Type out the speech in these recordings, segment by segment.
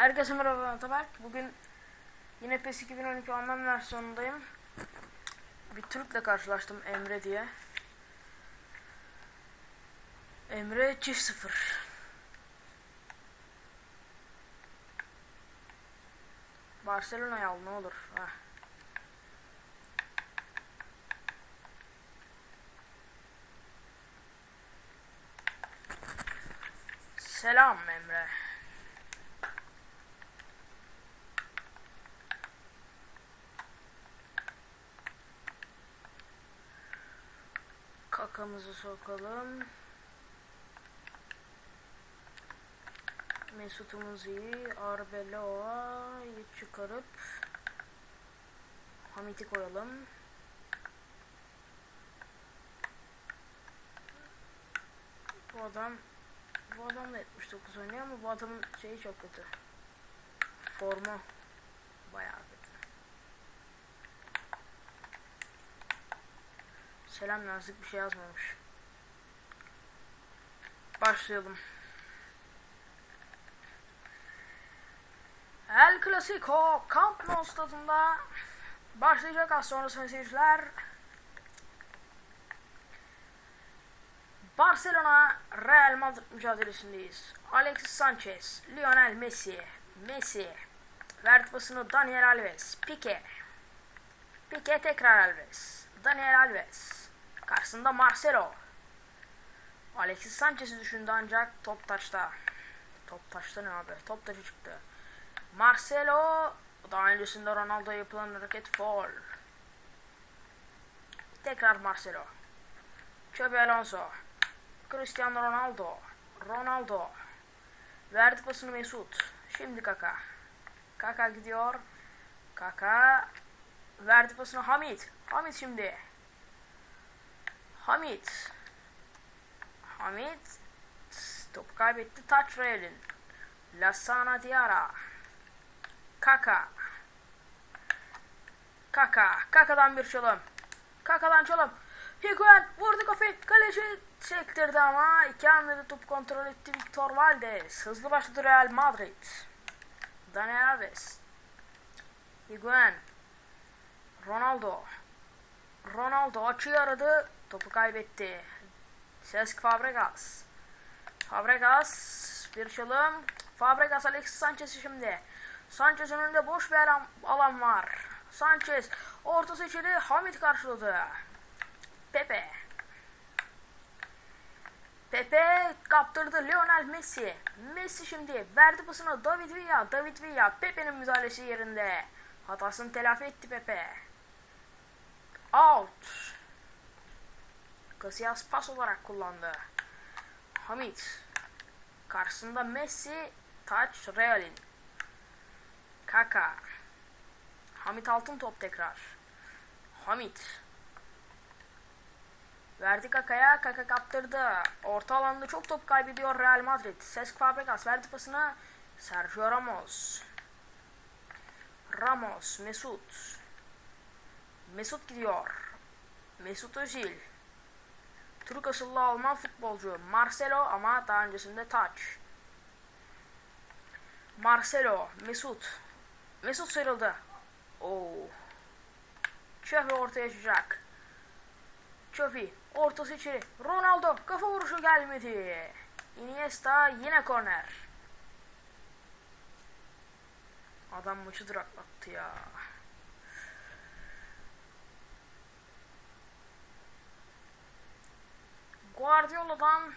Herkese merhaba Ataberk. Bugün yine PES 2012 online versiyonundayım. Bir Türk'le karşılaştım Emre diye. Emre çift sıfır. Barcelona'ya al ne olur. Heh. Selam Emre. Kakamızı sokalım. Mesut'umuz iyi. Arbeloa'yı çıkarıp Hamit'i koyalım. Bu adam bu adam da 79 oynuyor ama bu adamın şeyi çok kötü. Formu bayağı kötü. Selam yazdık bir şey yazmamış. Başlayalım. El Clasico Camp Nou stadında başlayacak az sonra seyirciler. Barcelona Real Madrid mücadelesindeyiz. Alexis Sanchez, Lionel Messi, Messi, verdi pasını Daniel Alves, Pique, Pique tekrar Alves, Daniel Alves, karşısında Marcelo. Alexis Sanchez'i düşündü ancak top taçta. Top taçta ne abi? Top taçı çıktı. Marcelo, daha öncesinde Ronaldo yapılan hareket foul. Tekrar Marcelo. Xabi Alonso. Cristiano Ronaldo. Ronaldo. Verdi pasını Mesut. Şimdi Kaka. Kaka gidiyor. Kaka. Verdi pasını Hamit. Hamit şimdi. Hamit. Hamit. Top kaybetti. Touch Real'in. Lassana Diarra. Kaka. Kaka. Kaka'dan bir çalım. Kaka'dan çalım. Higuain vurdu kafayı. Kaleci çektirdi ama iki hamlede top kontrol etti Victor Valdes. Hızlı başladı Real Madrid. Daniel Alves. Higuain. Ronaldo. Ronaldo açıyı aradı. Topu kaybetti. Cesc Fabregas. Fabregas bir çalım. Fabregas Alexis Sanchez şimdi. Sanchez önünde boş bir alan, alan var. Sanchez ortası içeri Hamit karşıladı. Pepe. Pepe kaptırdı Lionel Messi. Messi şimdi verdi pasını David Villa. David Villa Pepe'nin müdahalesi yerinde. Hatasını telafi etti Pepe. Out. Casillas pas olarak kullandı. Hamit. Karşısında Messi. Taç Real'in. Kaka. Hamit altın top tekrar. Hamit. Verdi Kaka'ya. Kaka kaptırdı. Orta alanda çok top kaybediyor Real Madrid. Cesc Fabregas verdi pasına. Sergio Ramos. Ramos. Mesut. Mesut gidiyor. Mesut Özil. Türk asıllı Alman futbolcu. Marcelo ama daha öncesinde Taç. Marcelo. Mesut. Mesut sıyrıldı. Oo. Çöpi ortaya açacak. Çöpi. Ortası içeri. Ronaldo. Kafa vuruşu gelmedi. Iniesta yine korner. Adam maçı duraklattı ya. Guardiola'dan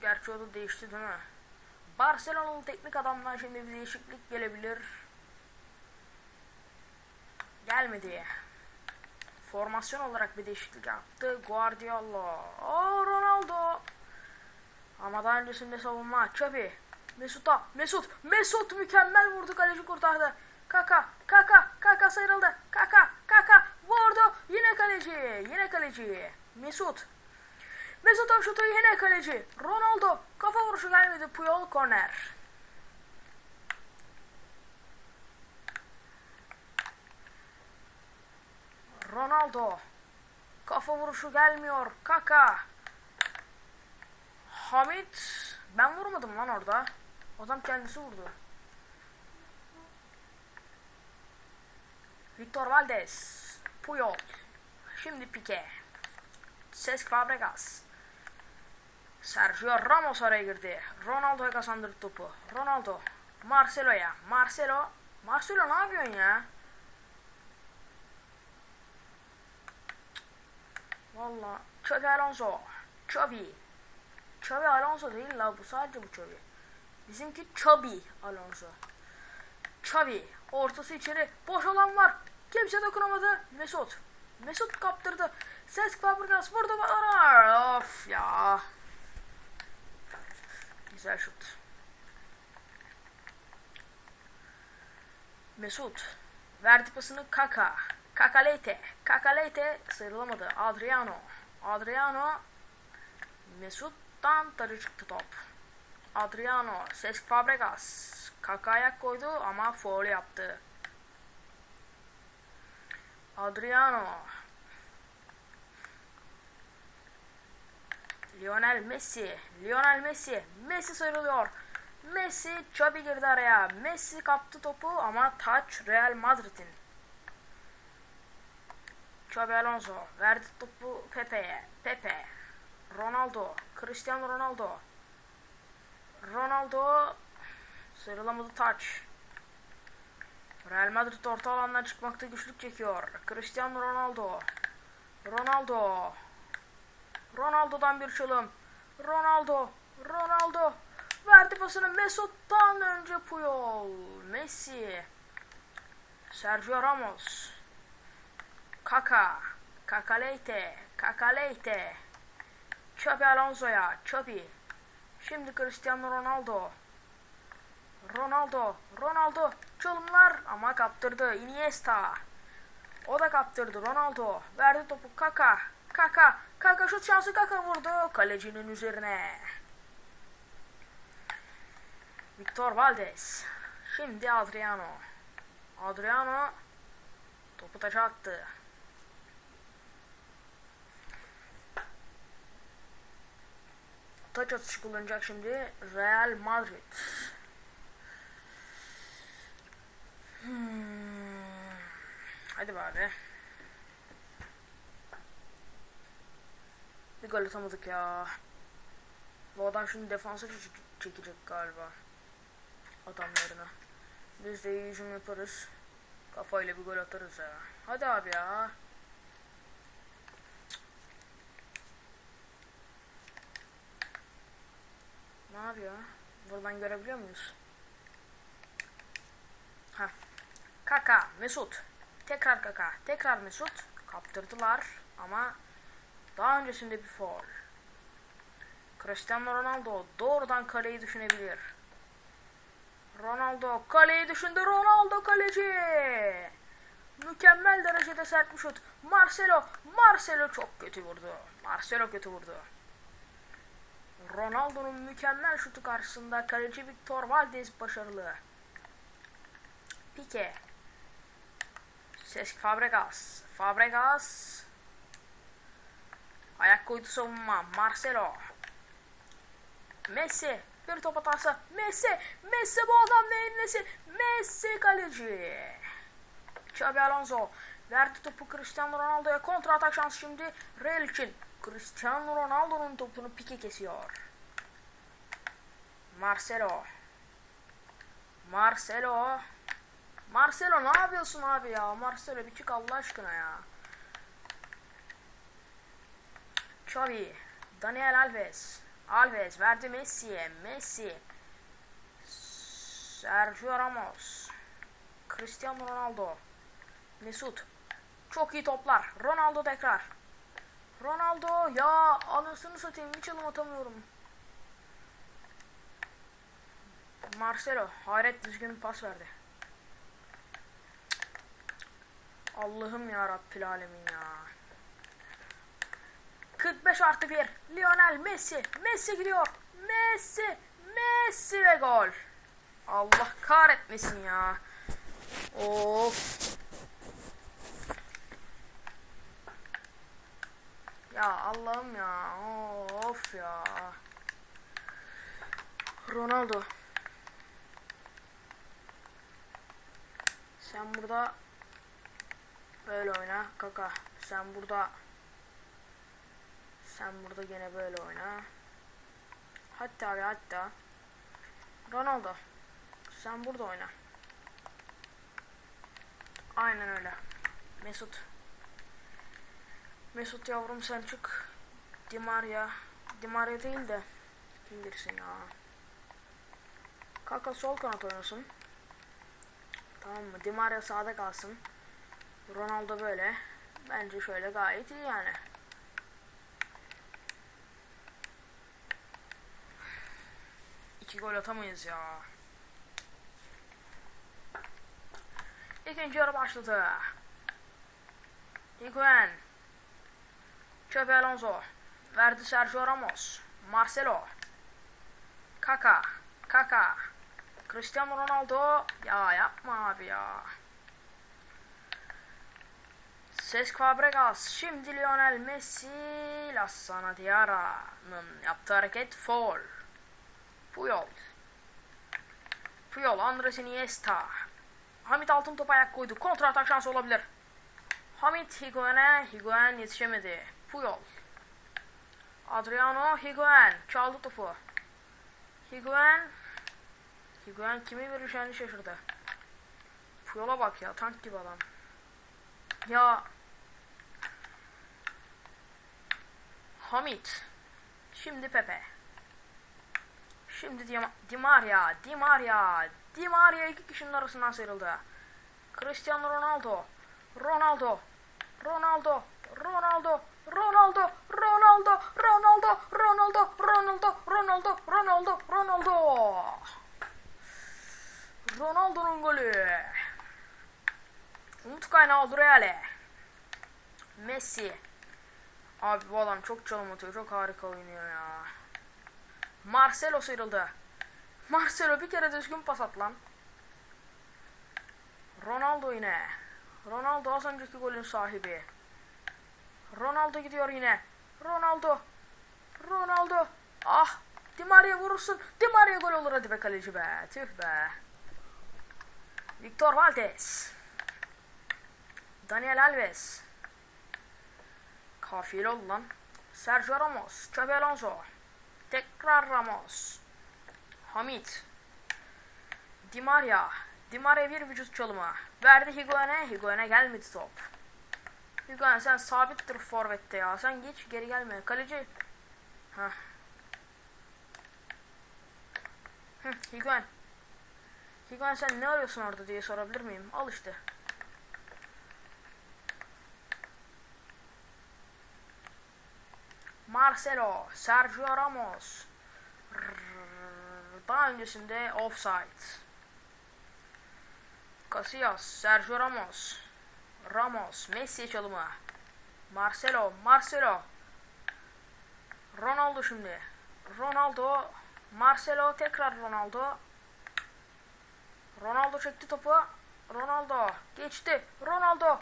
Gerçi o da değişti değil mi? Barcelona'lı teknik adamdan şimdi bir değişiklik gelebilir. Gelmedi. Formasyon olarak bir değişiklik yaptı. Guardiola. Oo Ronaldo. Ama daha öncesinde savunma. Xavi. Mesut'a. Mesut. Mesut mükemmel vurdu. Kaleci kurtardı. Kaka. Kaka. Kaka sıyrıldı. Kaka. Kaka. Vurdu. Yine kaleci. Yine kaleci. Mesut. Mesut'un şutu yine kaleci. Ronaldo. Kafa vuruşu gelmedi. Puyol korner. Ronaldo. Kafa vuruşu gelmiyor. Kaka. Hamit. Ben vurmadım lan orada. Adam kendisi vurdu. Victor Valdez. Puyol. Şimdi Pique. Cesc Fabregas. Sergio Ramos araya girdi. Ronaldo'ya kazandırdı topu. Ronaldo. Marcelo'ya. Marcelo. Marcelo ne yapıyorsun ya? Valla. Xabi Alonso. Xabi. Xabi Alonso değil la bu sadece bu Xabi. Bizimki Xabi Alonso. Xabi. Ortası içeri. Boş alan var. Kimse dokunamadı. Mesut. Mesut kaptırdı. Cesc Fabregas vurdu. Aa, Of ya. Güzel şut. Mesut. Verdi pasını Kaka. Kakalete. Kakalete sıyrılamadı. Adriano. Adriano. Mesut'tan tarı çıktı top. Adriano. Cesc Fabregas. Kaka ayak koydu ama foul yaptı. Adriano. Lionel Messi. Lionel Messi. Messi sıyrılıyor. Messi Xabi girdi araya. Messi kaptı topu ama taç Real Madrid'in. Xabi Alonso verdi topu Pepe'ye. Pepe. Ronaldo. Cristiano Ronaldo. Ronaldo sıyrılamadı taç. Real Madrid orta alandan çıkmakta güçlük çekiyor. Cristiano Ronaldo. Ronaldo. Ronaldo'dan bir çalım. Ronaldo. Ronaldo. Verdi pasını Mesut'tan önce Puyol. Messi. Sergio Ramos. Kaka. Kakalete. Kakalete. Xabi Alonso'ya. Xabi. Şimdi Cristiano Ronaldo. Ronaldo. Ronaldo. Çalımlar ama kaptırdı. Iniesta. O da kaptırdı. Ronaldo. Verdi topu Kaka. Kaka. Kaka şut şansı Kaka vurdu. Kalecinin üzerine. Victor Valdez. Şimdi Adriano. Adriano topu taça attı. Taç atışı kullanacak şimdi Real Madrid. Hmm. Hadi bari. Bir gol atamadık ya. Bu adam şimdi defansa çek- çekecek galiba. Adamlarına. Biz de iyi hücum yaparız. Kafayla bir gol atarız ya. Hadi abi ya. Ne yapıyor? Buradan görebiliyor muyuz? Ha. Kaka, Mesut. Tekrar Kaka, tekrar Mesut. Kaptırdılar ama daha öncesinde bir foul. Cristiano Ronaldo doğrudan kaleyi düşünebilir. Ronaldo kaleyi düşündü. Ronaldo kaleci. Mükemmel derecede sert bir şut. Marcelo. Marcelo çok kötü vurdu. Marcelo kötü vurdu. Ronaldo'nun mükemmel şutu karşısında kaleci Victor Valdez başarılı. Pique. Cesc Fabregas. Fabregas. Ayak koydu savunma. Marcelo. Messi. Bir top hatası. Messi. Messi bu adam neyin nesi? Messi kaleci. Xabi Alonso. Verdi topu Cristiano Ronaldo'ya. Kontra atak şansı şimdi Real için. Cristiano Ronaldo'nun topunu Pique kesiyor. Marcelo. Marcelo. Marcelo ne yapıyorsun abi ya? Marcelo bir çık Allah aşkına ya. Xavi. Daniel Alves. Alves verdi Messi'ye. Messi. Sergio Ramos. Cristiano Ronaldo. Mesut. Çok iyi toplar. Ronaldo tekrar. Ronaldo ya anasını satayım hiç alım atamıyorum. Marcelo hayret düzgün bir pas verdi. Allah'ım ya Rabbil alemin ya. 45 artı 1. Lionel Messi. Messi gidiyor. Messi. Messi ve gol. Allah kahretmesin ya. Of. Ya Allah'ım ya. Of ya. Ronaldo. Sen burada böyle oyna kaka. Sen burada sen burada gene böyle oyna. Hatta ve hatta Ronaldo sen burada oyna. Aynen öyle. Mesut. Mesut yavrum sen çık. Dimaria. Dimaria değil de kim bilirsin ya. Kaka sol kanat oynasın. Tamam mı? Dimaria sağda kalsın. Ronaldo böyle. Bence şöyle gayet iyi yani. İki gol atamayız ya. İkinci yarı başladı. Higuain. Xabi Alonso. Verdi Sergio Ramos. Marcelo. Kaka. Kaka. Cristiano Ronaldo. Ya yapma abi ya. Cesc Fabregas. Şimdi Lionel Messi. Lassana Diarra'nın yaptığı hareket foul. Puyol. Puyol. Andres Iniesta. Hamit altın topa ayak koydu. Kontra atak şansı olabilir. Hamit Higuain'e. Higuain yetişemedi. Puyol. Adriano Higuain. Çaldı topu. Higuain. Higuain kimi vereceğini şaşırdı. Puyol'a bak ya. Tank gibi adam. Ya. Hamit. Şimdi Pepe. Şimdi Di, Di Maria, Di Maria, Di Maria iki kişinin arasından sıyrıldı. Cristiano Ronaldo, Ronaldo, Ronaldo, Ronaldo, Ronaldo, Ronaldo, Ronaldo, Ronaldo, Ronaldo, Ronaldo, Ronaldo, Ronaldo. Ronaldo'nun golü. Umut kaynağı Real'e. Messi. Abi bu adam çok çalım atıyor. Çok harika oynuyor ya. Marcelo sıyrıldı. Marcelo bir kere düzgün pas at lan. Ronaldo yine. Ronaldo az önceki golün sahibi. Ronaldo gidiyor yine. Ronaldo. Ronaldo. Ah. Di Maria vurursun. Di Maria gol olur hadi be kaleci be. Tüh be. Victor Valdez. Daniel Alves. Kafiyeli oldu lan. Sergio Ramos. Xabi Alonso. Tekrar Ramos. Hamit. Di Maria. Di Maria bir vücut çalımı. Verdi Higuain'e. Higuain'e gelmedi top. Higuain sen sabittir forvette ya. Sen geç geri gelme. Kaleci. Heh. Higuain. Higuain sen ne arıyorsun orada diye sorabilir miyim? Al işte. Marcelo, Sergio Ramos. Daha öncesinde offside. Casillas, Sergio Ramos. Ramos, Messi çalımı. Marcelo, Marcelo. Ronaldo şimdi. Ronaldo, Marcelo tekrar Ronaldo. Ronaldo çekti topu. Ronaldo geçti. Ronaldo.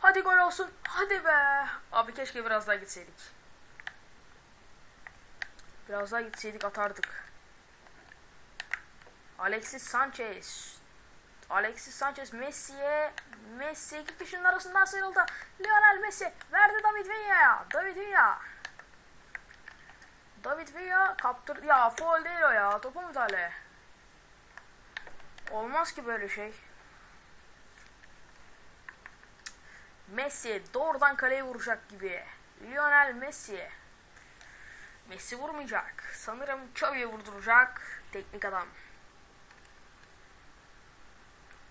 Hadi gol olsun. Hadi be. Abi keşke biraz daha gitseydik. Biraz daha gitseydik atardık. Alexis Sanchez. Alexis Sanchez Messi'ye Messi iki kişinin arasından sıyrıldı. Lionel Messi verdi David Villa'ya. David Villa. David Villa kaptır ya foul değil o ya. Topu müdahale. Olmaz ki böyle şey. Messi doğrudan kaleye vuracak gibi. Lionel Messi. Messi vurmayacak. Sanırım Xavi'ye vurduracak teknik adam.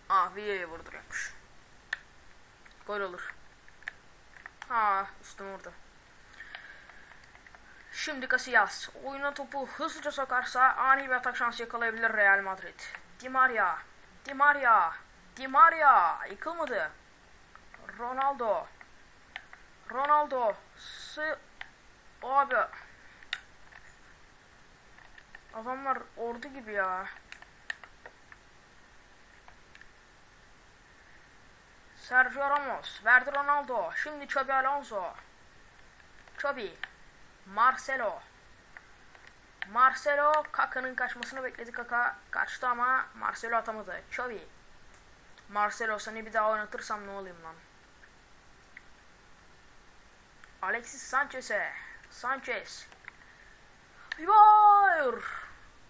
Ah Villa'ya vurduruyormuş. Gol olur. Ha üstüme vurdu. Şimdi Casillas oyuna topu hızlıca sokarsa ani bir atak şansı yakalayabilir Real Madrid. Di Maria, Di Maria, Di Maria yıkılmadı. Ronaldo, Ronaldo, sı abi Adamlar ordu gibi ya. Sergio Ramos. Verdi Ronaldo. Şimdi Xabi Alonso. Xabi. Marcelo. Marcelo Kaka'nın kaçmasını bekledi Kaka. Kaçtı ama Marcelo atamadı. Xavi. Marcelo seni bir daha oynatırsam ne olayım lan? Alexis Sanchez'e. Sanchez. Hayır.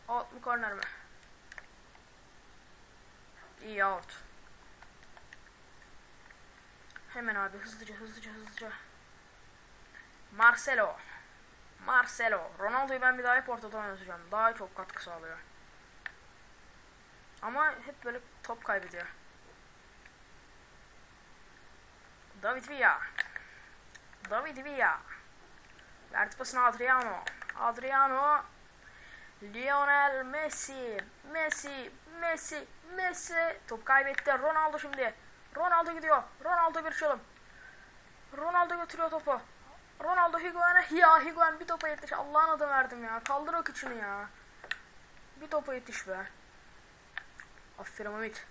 Out mu korner mi? İyi out. Hemen abi hızlıca hızlıca hızlıca. Marcelo. Marcelo. Ronaldo'yu ben bir daha hep ortada oynatacağım. Daha çok katkı sağlıyor. Ama hep böyle top kaybediyor. David Villa. David Villa. Verdi pasını Adriano. Adriano. Lionel Messi. Messi. Messi. Messi. Top kaybetti. Ronaldo şimdi. Ronaldo gidiyor. Ronaldo bir çalım. Ronaldo götürüyor topu. Ronaldo Higuain'e. Ya Higuain bir topa yetiş. Allah'ın adı verdim ya. Kaldır o kıçını ya. Bir topa yetiş be. Aferin Hamit.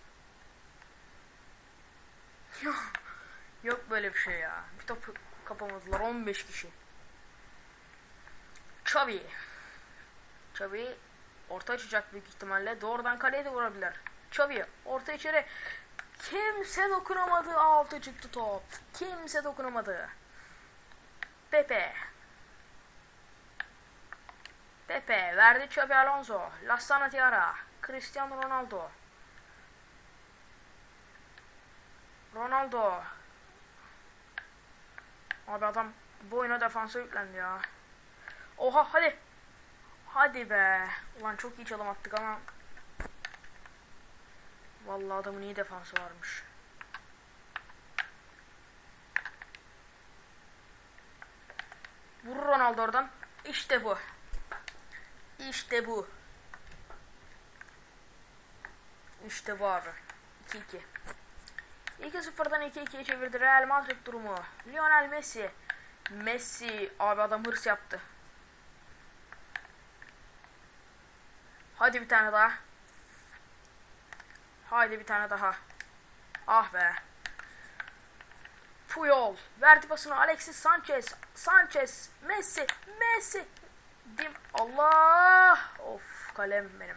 Yok. Böyle bir şey ya. Bir top kapamadılar 15 kişi. Xavi. Xavi orta açacak büyük ihtimalle. Doğrudan kaleye de vurabilir. Xavi orta içeri. Kimse dokunamadı. Altı çıktı top. Kimse dokunamadı. Pepe. Pepe verdi Xabi Alonso. Lassana Tiara. Cristiano Ronaldo. Ronaldo. Abi adam bu oyuna defansa yüklendi ya. Oha hadi. Hadi be. Ulan çok iyi çalım attık ama. Vallahi adamın iyi defansı varmış. Vurur Ronaldo oradan. İşte bu. İşte bu. İşte bu abi. 2-2. 2-0'dan 2-2'ye çevirdi Real Madrid durumu. Lionel Messi. Messi abi adam hırs yaptı. Hadi bir tane daha. Haydi bir tane daha. Ah be. Puyol. Verdi pasını Alexis Sanchez. Sanchez. Messi. Messi. Dim. Allah. Of kalem benim.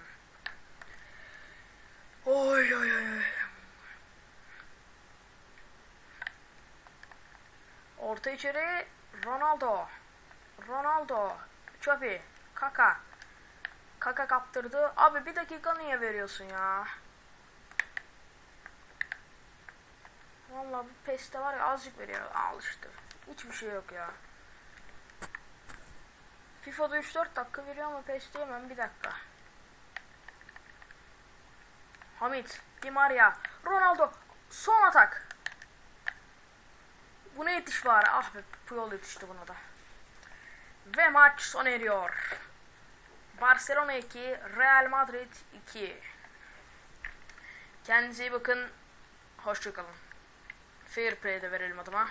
Oy oy oy. Orta içeri Ronaldo. Ronaldo. Çöpi. Kaka. Kaka kaptırdı. Abi bir dakika niye veriyorsun ya? Vallahi bu PES'te var ya azıcık veriyor. Al işte. Hiçbir şey yok ya. FIFA'da 3-4 dakika veriyor ama PES'te hemen bir dakika. Hamit, Di Maria, Ronaldo, son atak. Buna yetiş var. Ah be Puyol yetişti buna da. Ve maç sona eriyor. Barcelona 2, Real Madrid 2. Kendinize iyi bakın. Hoşçakalın. Fair play de verelim adıma.